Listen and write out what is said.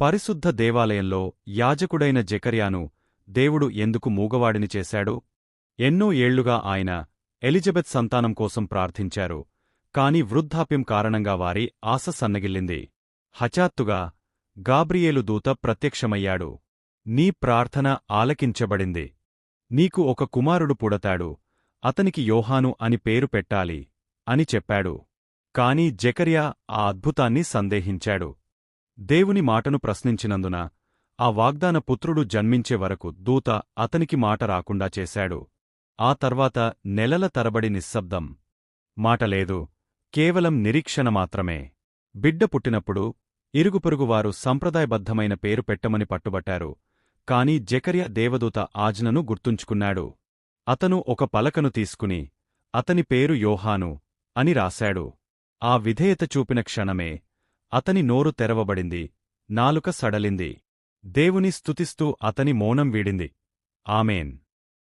పరిశుద్ధ దేవాలయంలో యాజకుడైన జెకర్యాను దేవుడు ఎందుకు మూగవాడిని చేశాడు? ఎన్నో ఏళ్ళుగా ఆయన ఎలిజబెత్ సంతానం కోసం ప్రార్థించారు కాని వృద్ధాప్యం కారణంగా వారి ఆశ సన్నగిల్లింది. హఠాత్తుగా గాబ్రియేలు దూత ప్రత్యక్షమయ్యాడు. నీ ప్రార్థన ఆలకించబడింది. నీకు ఒక కుమారుడు పుడతాడు. అతనికి యోహాను అని పేరు పెట్టాలి అని చెప్పాడు. కాని జెకర్యా ఆ అద్భుతాన్ని సందేహించాడు. దేవుని మాటను ప్రశ్నించినందున ఆ వాగ్దాన పుత్రుడు జన్మించే వరకు దూత అతనికి మాట రాకుండా చేశాడు. ఆ తర్వాత నెలల తరబడి నిశ్శబ్దం. మాటలేదు కేవలం నిరీక్షణ మాత్రమే. బిడ్డ పుట్టినప్పుడు ఇరుగుపొరుగువారు సంప్రదాయబద్ధమైన పేరు పెట్టమని పట్టుబట్టారు కాని జెకర్య దేవదూత ఆజ్ఞను గుర్తుంచుకున్నాడు. అతను ఒక పలకను తీసుకుని అతని పేరు యోహాను అని రాశాడు. ఆ విధేయత చూపిన క్షణమే అతని నోరు తెరవబడింది. నాలుక సడలింది. దేవుని స్తుతిస్తూ అతని మౌనం వీడింది. ఆమెన్.